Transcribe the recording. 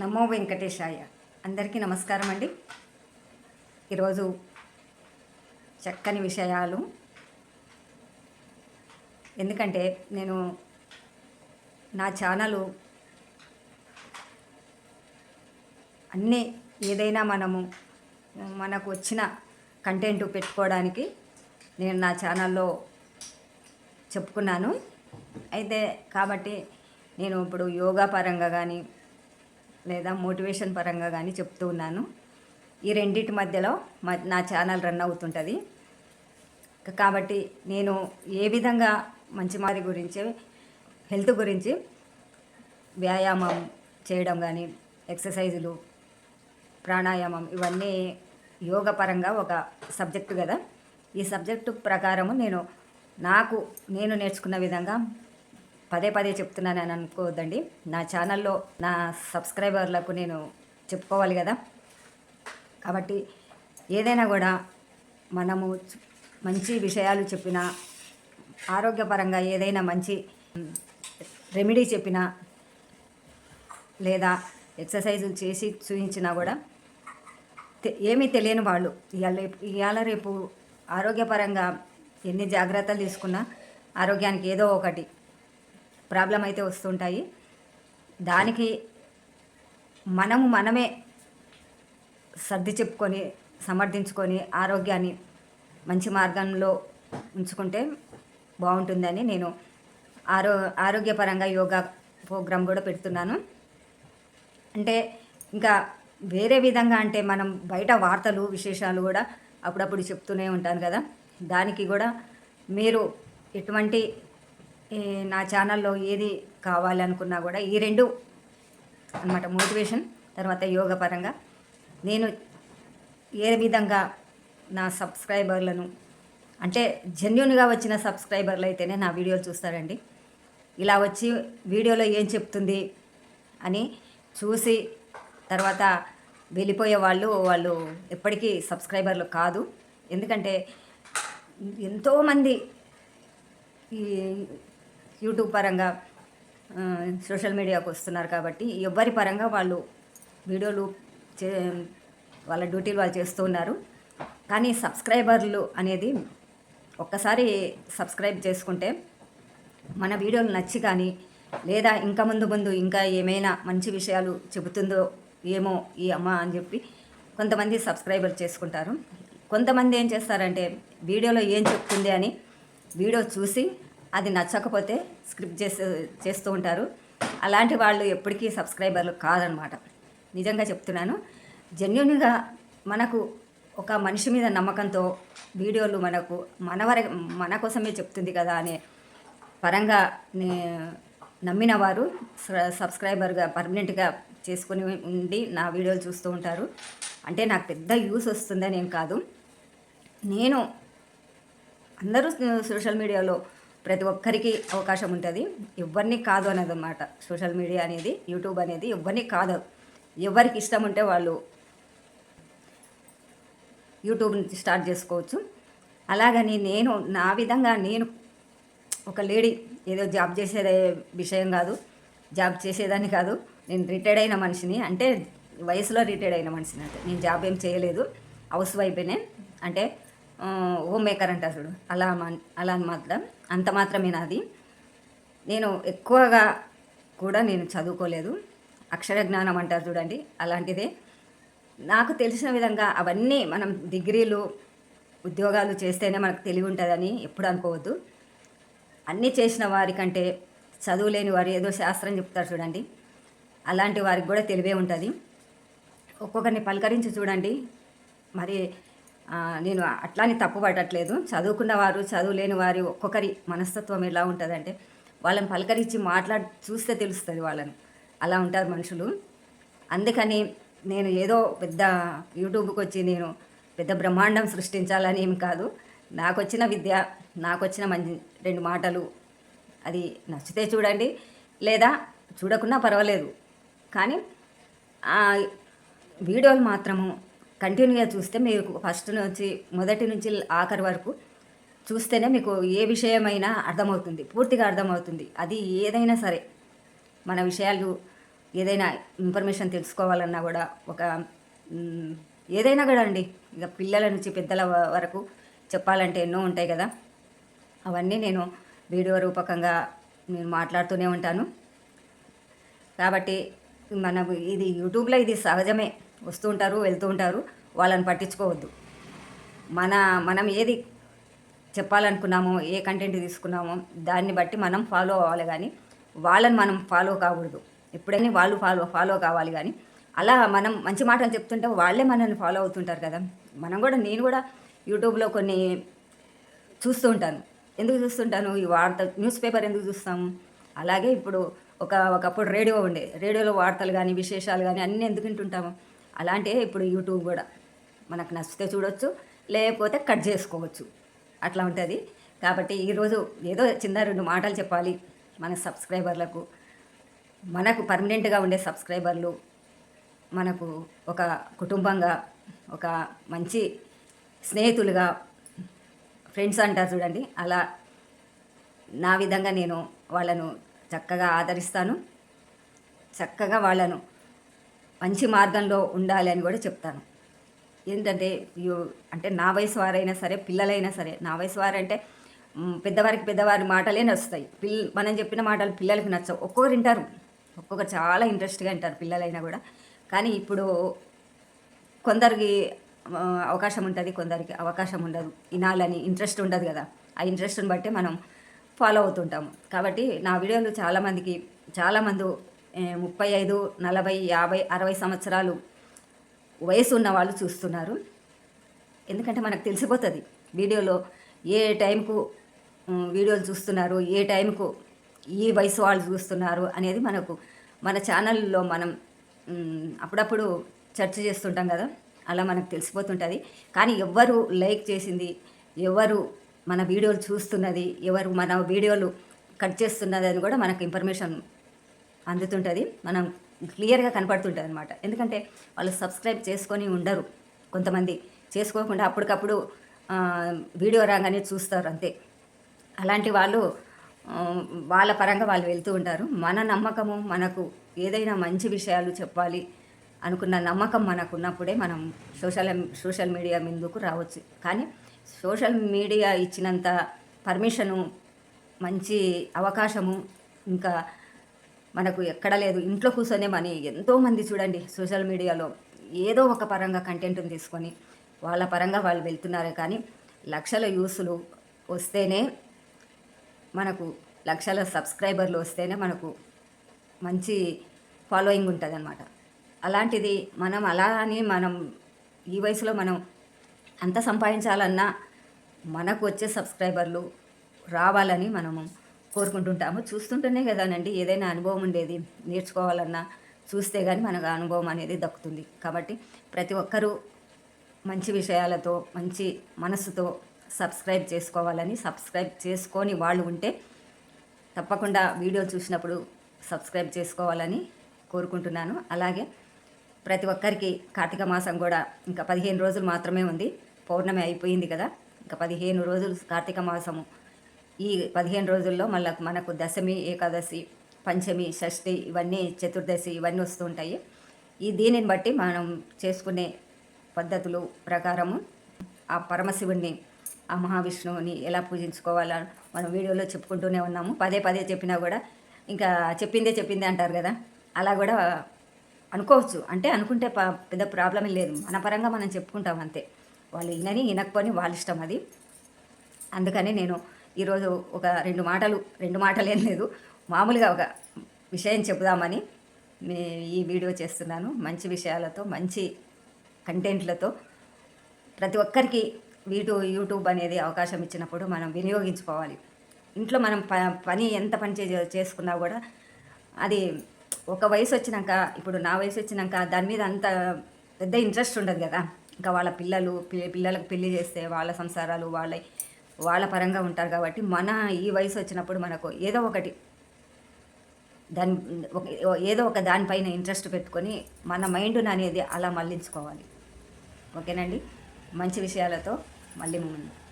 నమో వెంకటేశాయ. అందరికీ నమస్కారం అండి. ఈరోజు చక్కని విషయాలు. ఎందుకంటే నేను నా ఛానలు అన్నీ ఏదైనా మనము మనకు వచ్చిన కంటెంట్ పెట్టుకోవడానికి నేను నా ఛానల్లో చెప్పుకున్నాను. అయితే కాబట్టి నేను ఇప్పుడు యోగా పరంగా కానీ లేదా మోటివేషన్ పరంగా కానీ చెప్తూ ఉన్నాను. ఈ రెండింటి మధ్యలో నా ఛానల్ రన్ అవుతుంటుంది. కాబట్టి నేను ఏ విధంగా మంచి మారి గురించి హెల్త్ గురించి వ్యాయామం చేయడం కానీ ఎక్సర్సైజులు ప్రాణాయామం ఇవన్నీ యోగ పరంగా ఒక సబ్జెక్టు కదా ఈ సబ్జెక్టు ప్రకారము నేను నాకు నేను నేర్చుకున్న విధంగా పదే పదే చెప్తున్నాను అని అనుకోవద్దండి. నా ఛానల్లో నా సబ్స్క్రైబర్లకు నేను చెప్పుకోవాలి కదా. కాబట్టి ఏదైనా కూడా మనము మంచి విషయాలు చెప్పినా ఆరోగ్యపరంగా ఏదైనా మంచి రెమెడీ చెప్పినా లేదా ఎక్సర్సైజులు చేసి చూపించినా కూడా తె- ఏమీ తెలియని వాళ్ళు ఇవాళ రేపు ఇవాళ రేపు ఆరోగ్యపరంగా ఎన్ని జాగ్రత్తలు తీసుకున్నా ఆరోగ్యానికి ఏదో ఒకటి ప్రాబ్లం అయితే వస్తుంటాయి. దానికి మనము మనమే సర్ది చెప్పుకొని సమర్థించుకొని ఆరోగ్యాన్ని మంచి మార్గంలో ఉంచుకుంటే బాగుంటుందని నేను ఆరో ఆరోగ్యపరంగా యోగా ప్రోగ్రాం కూడా పెడుతున్నాను. అంటే ఇంకా వేరే విధంగా అంటే మనం బయట వార్తలు విశేషాలు కూడా అప్పుడప్పుడు చెప్తూనే ఉంటాను కదా. దానికి కూడా మీరు ఎటువంటి నా ఛానల్లో ఏది కావాలనుకున్నా కూడా ఈ రెండు అనమాట మోటివేషన్ తర్వాత యోగ పరంగా. నేను ఏ విధంగా నా సబ్స్క్రైబర్లను అంటే జెన్యున్గా వచ్చిన సబ్స్క్రైబర్లు అయితేనే నా వీడియోలు చూస్తారండి. ఇలా వచ్చి వీడియోలో ఏం చెప్తుంది అని చూసి తర్వాత వెళ్ళిపోయే వాళ్ళు వాళ్ళు ఎప్పటికీ సబ్స్క్రైబర్లు కాదు. ఎందుకంటే ఎంతోమంది ఈ యూట్యూబ్ పరంగా సోషల్ మీడియాకు వస్తున్నారు కాబట్టి ఎవరి పరంగా వాళ్ళు వీడియోలు చే వాళ్ళ డ్యూటీలు వాళ్ళు చేస్తూ ఉన్నారు. కానీ సబ్స్క్రైబర్లు అనేది ఒక్కసారి సబ్స్క్రైబ్ చేసుకుంటే మన వీడియోలు నచ్చి కానీ లేదా ఇంకా ముందు ముందు ఇంకా ఏమైనా మంచి విషయాలు చెబుతుందో ఏమో ఈ అమ్మ అని చెప్పి కొంతమంది సబ్స్క్రైబర్ చేసుకుంటారు. కొంతమంది ఏం చేస్తారంటే వీడియోలో ఏం చెప్తుంది అని వీడియో చూసి అది నచ్చకపోతే స్క్రిప్ట్ చేసే చేస్తూ ఉంటారు. అలాంటి వాళ్ళు ఎప్పటికీ సబ్స్క్రైబర్లు కాదనమాట. నిజంగా చెప్తున్నాను జెన్యున్గా మనకు ఒక మనిషి మీద నమ్మకంతో వీడియోలు మనకు మన వర మన కోసమే చెప్తుంది కదా అనే పరంగా నే- నమ్మిన వారు సబ్స్క్రైబర్గా పర్మనెంట్గా చేసుకుని ఉండి నా వీడియోలు చూస్తూ ఉంటారు. అంటే నాకు పెద్ద యూస్ వస్తుందని ఏం కాదు. నేను అందరూ సోషల్ మీడియాలో ప్రతి ఒక్కరికి అవకాశం ఉంటుంది. ఎవరిని కాదు అనేది అనమాట సోషల్ మీడియా అనేది యూట్యూబ్ అనేది ఎవరిని కాదు. ఎవరికి ఇష్టం ఉంటే వాళ్ళు యూట్యూబ్ నుంచి స్టార్ట్ చేసుకోవచ్చు. అలాగని నేను నా విధంగా నేను ఒక లేడీ ఏదో జాబ్ చేసేదే విషయం కాదు. జాబ్ చేసేదాన్ని కాదు. నేను రిటైర్డ్ అయిన మనిషిని. అంటే వయసులో రిటైర్డ్ అయిన మనిషిని అంటే నేను జాబ్ ఏం చేయలేదు. హౌస్ వైఫ్నే అంటే హోమ్ మేకర్ అంటారు అసలు అలా మా- అలా మాత్రం అంత మాత్రమే నాది. నేను ఎక్కువగా కూడా నేను చదువుకోలేదు. అక్షర జ్ఞానం అంటారు చూడండి అలాంటిదే. నాకు తెలిసిన విధంగా అవన్నీ మనం డిగ్రీలు ఉద్యోగాలు చేస్తేనే మనకు తెలివి ఉంటుందని ఎప్పుడు అనుకోవద్దు. అన్నీ చేసిన వారికంటే చదువులేని వారు ఏదో శాస్త్రం చెప్తారు చూడండి అలాంటి వారికి కూడా తెలివే ఉంటుంది. ఒక్కొక్కరిని పలకరించి చూడండి మరి నేను అట్లానే తప్పు పడట్లేదు. చదువుకున్న వారు చదువులేని వారు వారి ఒక్కొక్కరి మనస్తత్వం ఎలా ఉంటుందంటే వాళ్ళని పలకరించి మాట్లాడి చూస్తే తెలుస్తుంది వాళ్ళని. అలా ఉంటారు మనుషులు. అందుకని నేను ఏదో పెద్ద యూట్యూబ్కి వచ్చి నేను పెద్ద బ్రహ్మాండం సృష్టించాలని ఏమి కాదు. నాకు వచ్చిన విద్య నాకు వచ్చిన మంచి రెండు మాటలు అది నచ్చితే చూడండి. లేదా చూడకున్నా పర్వాలేదు. కానీ వీడియోలు మాత్రము కంటిన్యూగా చూస్తే మీకు ఫస్ట్ నుంచి మొదటి నుంచి ఆఖరి వరకు చూస్తేనే మీకు ఏ విషయమైనా అర్థమవుతుంది. పూర్తిగా అర్థమవుతుంది. అది ఏదైనా సరే మన విషయాలు ఏదైనా ఇన్ఫర్మేషన్ తెలుసుకోవాలన్నా కూడా ఒక ఏదైనా కూడా అండి. ఇక పిల్లల నుంచి పెద్దల వరకు చెప్పాలంటే ఎన్నో ఉంటాయి కదా. అవన్నీ నేను వీడియో రూపకంగా నేను మాట్లాడుతూనే ఉంటాను. కాబట్టి మనకు ఇది యూట్యూబ్లో ఇది సహజమే. వస్తూ ఉంటారు వెళ్తూ ఉంటారు. వాళ్ళని పట్టించుకోవద్దు. మన మనం ఏది చెప్పాలనుకున్నామో ఏ కంటెంట్ తీసుకున్నామో దాన్ని బట్టి మనం ఫాలో అవ్వాలి కానీ వాళ్ళని మనం ఫాలో కాకూడదు. ఎప్పుడైనా వాళ్ళు ఫాలో ఫాలో కావాలి కానీ అలా మనం మంచి మాటలు చెప్తుంటే వాళ్ళే మనల్ని ఫాలో అవుతుంటారు కదా. మనం కూడా నేను కూడా యూట్యూబ్లో కొన్ని చూస్తూ ఉంటాను. ఎందుకు చూస్తుంటాను? ఈ వార్త న్యూస్ పేపర్ ఎందుకు చూస్తాము? అలాగే ఇప్పుడు ఒక ఒకప్పుడు రేడియో ఉండే రేడియోలో వార్తలు కానీ విశేషాలు కానీ అన్నీ ఎందుకు వింటుంటాము? అలాంటి ఇప్పుడు యూట్యూబ్ కూడా. మనకు నచ్చితే చూడొచ్చు లేకపోతే కట్ చేసుకోవచ్చు. అట్లా ఉంటుంది. కాబట్టి ఈరోజు ఏదో చిన్న రెండు మాటలు చెప్పాలి మన సబ్స్క్రైబర్లకు. మనకు పర్మనెంట్గా ఉండే సబ్స్క్రైబర్లు మనకు ఒక కుటుంబంగా ఒక మంచి స్నేహితులుగా ఫ్రెండ్స్ అంటారు చూడండి. అలా నా విధంగా నేను వాళ్ళను చక్కగా ఆదరిస్తాను. చక్కగా వాళ్ళను మంచి మార్గంలో ఉండాలి అని కూడా చెప్తాను. ఏంటంటే అంటే నా వయసు వారైనా సరే పిల్లలైనా సరే నా వయసు వారంటే పెద్దవారికి పెద్దవారి మాటలే నచ్చుతాయి. పిల్ల మనం చెప్పిన మాటలు పిల్లలకి నచ్చవు. ఒక్కొక్కరు వింటారు. ఒక్కొక్కరు చాలా ఇంట్రెస్ట్గా వింటారు పిల్లలైనా కూడా. కానీ ఇప్పుడు కొందరికి అవకాశం ఉంటుంది కొందరికి అవకాశం ఉండదు. వినాలని ఇంట్రెస్ట్ ఉండదు కదా. ఆ ఇంట్రెస్ట్ని బట్టి మనం ఫాలో అవుతుంటాము. కాబట్టి నా వీడియోలు చాలామందికి చాలామంది ముప్పై ఐదు నలభై యాభై అరవై సంవత్సరాలు వయసు ఉన్న వాళ్ళు చూస్తున్నారు. ఎందుకంటే మనకు తెలిసిపోతుంది వీడియోలో ఏ టైంకు వీడియోలు చూస్తున్నారు ఏ టైంకు ఈ వయసు వాళ్ళు చూస్తున్నారు అనేది మనకు మన ఛానల్లో మనం అప్పుడప్పుడు చర్చ చేస్తుంటాం కదా అలా మనకు తెలిసిపోతుంటుంది. కానీ ఎవ్వరు లైక్ చేసింది ఎవరు మన వీడియోలు చూస్తున్నది ఎవరు మన వీడియోలు కట్ చేస్తున్నది అని కూడా మనకు ఇన్ఫర్మేషన్ అందుతుంటుంది. మనం క్లియర్గా కనపడుతుంటుంది అనమాట ఎందుకంటే వాళ్ళు సబ్స్క్రైబ్ చేసుకొని ఉండరు కొంతమంది. చేసుకోకుండా అప్పటికప్పుడు వీడియో రాగానే చూస్తారు అంతే. అలాంటి వాళ్ళు వాళ్ళ పరంగా వాళ్ళు వెళ్తూ ఉంటారు. మన నమ్మకము మనకు ఏదైనా మంచి విషయాలు చెప్పాలి అనుకున్న నమ్మకం మనకు ఉన్నప్పుడే మనం సోషల్ సోషల్ మీడియా ముందుకు రావచ్చు. కానీ సోషల్ మీడియా ఇచ్చినంత పర్మిషను మంచి అవకాశము ఇంకా మనకు ఎక్కడ లేదు. ఇంట్లో కూర్చొనే మనీ. ఎంతోమంది చూడండి సోషల్ మీడియాలో ఏదో ఒక పరంగా కంటెంట్ని తీసుకొని వాళ్ళ పరంగా వాళ్ళు వెళ్తున్నారు. కానీ లక్షల యూస్లు వస్తేనే మనకు లక్షల సబ్స్క్రైబర్లు వస్తేనే మనకు మంచి ఫాలోయింగ్ ఉంటుంది అనమాట అలాంటిది మనం అలా అని మనం ఈ వయసులో మనం అంత సంపాదించాలన్నా మనకు వచ్చే సబ్స్క్రైబర్లు రావాలని మనము కోరుకుంటుంటాము. చూస్తుంటేనే కదానండి ఏదైనా అనుభవం ఉండేది నేర్చుకోవాలన్నా చూస్తే కానీ మనకు ఆ అనుభవం అనేది దక్కుతుంది. కాబట్టి ప్రతి ఒక్కరూ మంచి విషయాలతో మంచి మనసుతో సబ్స్క్రైబ్ చేసుకోవాలని సబ్స్క్రైబ్ చేసుకొని వాళ్ళు ఉంటే తప్పకుండా వీడియో చూసినప్పుడు సబ్స్క్రైబ్ చేసుకోవాలని కోరుకుంటున్నాను. అలాగే ప్రతి ఒక్కరికి కార్తీక మాసం కూడా ఇంకా పదిహేను రోజులు మాత్రమే ఉంది. పౌర్ణమి అయిపోయింది కదా ఇంకా పదిహేను రోజులు కార్తీక మాసము ఈ పదిహేను రోజుల్లో మళ్ళీ మనకు దశమి ఏకాదశి పంచమి షష్ఠి ఇవన్నీ చతుర్దశి ఇవన్నీ వస్తుంటాయి ఈ దీనిని బట్టి మనం చేసుకునే పద్ధతులు ప్రకారము ఆ పరమశివుణ్ణి ఆ మహావిష్ణువుని ఎలా పూజించుకోవాలో మనం వీడియోలో చెప్పుకుంటూనే ఉన్నాము. పదే పదే చెప్పినా కూడా ఇంకా చెప్పిందే చెప్పిందే అంటారు కదా. అలా కూడా అనుకోవచ్చు. అంటే అనుకుంటే పెద్ద ప్రాబ్లం లేదు. మన పరంగా మనం చెప్పుకుంటాం అంతే. వాళ్ళు వినని వినకపోని వాళ్ళ ఇష్టం అది. అందుకని నేను ఈరోజు ఒక రెండు మాటలు రెండు మాటలు ఏం లేదు. మామూలుగా ఒక విషయం చెబుదామని మీ ఈ వీడియో చేస్తున్నాను. మంచి విషయాలతో మంచి కంటెంట్లతో. ప్రతి ఒక్కరికి వీటు యూట్యూబ్ అనేది అవకాశం ఇచ్చినప్పుడు మనం వినియోగించుకోవాలి. ఇంట్లో మనం ప పని ఎంత పని చే చేసుకున్నా కూడా అది ఒక వయసు వచ్చినాక ఇప్పుడు నా వయసు వచ్చినాక దాని మీద అంత పెద్ద ఇంట్రెస్ట్ ఉండదు కదా. ఇంకా వాళ్ళ పిల్లలు పిల్లలకు పెళ్ళి చేస్తే వాళ్ళ సంసారాలు వాళ్ళ వాళ్ళ పరంగా ఉంటారు కాబట్టి మన ఈ వయసు వచ్చినప్పుడు మనకు ఏదో ఒకటి దాని ఒక- ఏదో ఒక దానిపైన ఇంట్రెస్ట్ పెట్టుకొని మన మైండ్ను అనేది అలా మళ్ళించుకోవాలి. ఓకేనండి? మంచి విషయాలతో మళ్ళీ ముందు